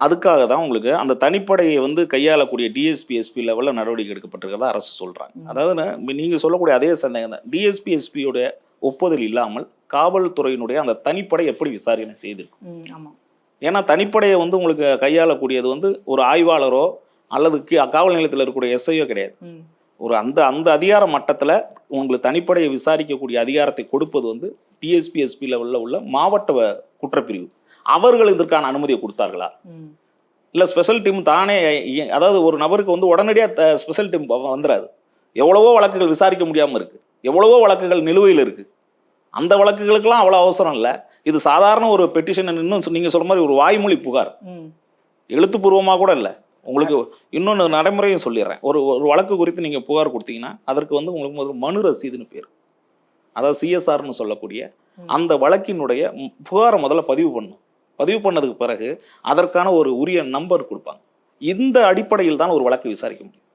அதுக்காக தான் உங்களுக்கு அந்த தனிப்படையை வந்து கையாளக்கூடிய டிஎஸ்பி எஸ்பி லெவலில் நடவடிக்கை எடுக்கப்பட்டிருக்கிறதா அரசு சொல்கிறாங்க அதாவது ந- நீங்க சொல்லக்கூடிய அதே சந்தேகம் தான். டிஎஸ்பி எஸ்பியோட ஒப்புதல் இல்லாமல் காவல்துறையினுடைய அந்த தனிப்படை எப்படி விசாரணை செய்திருக்கு? ம், ஆமா. ஏன்னா தனிப்படையை வந்து உங்களுக்கு கையாளக்கூடியது வந்து ஒரு ஆய்வாளரோ அல்லது காவல் நிலையத்தில் இருக்கக்கூடிய எஸ்ஐயோ கிடையாது. ஒரு அந்த அந்த அதிகார மட்டத்தில் உங்களுக்கு தனிப்படையை விசாரிக்கக்கூடிய அதிகாரத்தை கொடுப்பது வந்து டிஎஸ்பி எஸ்பி லெவலில் உள்ள மாவட்ட குற்றப்பிரிவு. அவர்கள் இதற்கான அனுமதியை கொடுத்தார்களா? இல்லை ஸ்பெஷல் டீம் தானே அதாவது ஒரு நபருக்கு வந்து உடனடியாக ஸ்பெஷல் டீம் வந்துடாது எவ்வளவோ வழக்குகள் விசாரிக்க முடியாமல் இருக்குது எவ்வளவோ வழக்குகள் நிலுவையில் இருக்குது அந்த வழக்குகளுக்கெல்லாம் அவ்வளோ அவசரம் இல்லை. இது சாதாரண ஒரு பெட்டிஷன் இன்னும் நீங்கள் சொல்ற மாதிரி ஒரு வாய்மொழி புகார். எழுத்துப்பூர்வமாக கூட இல்லை. உங்களுக்கு இன்னொன்று நடைமுறையும் சொல்லிடுறேன் ஒரு ஒரு வழக்கு குறித்து நீங்கள் புகார் கொடுத்தீங்கன்னா அதற்கு வந்து உங்களுக்கு முதல்ல மனு ரசீதுன்னு பேர். அதாவது சிஎஸ்ஆர்னு சொல்லக்கூடிய அந்த வழக்கினுடைய புகாரை முதல்ல பதிவு பண்ணும் பதிவு பண்ணதுக்கு பிறகு அதற்கான ஒரு உரிய நம்பர் கொடுப்பாங்க. இந்த அடிப்படையில் தான் ஒரு வழக்கு விசாரிக்க முடியும்.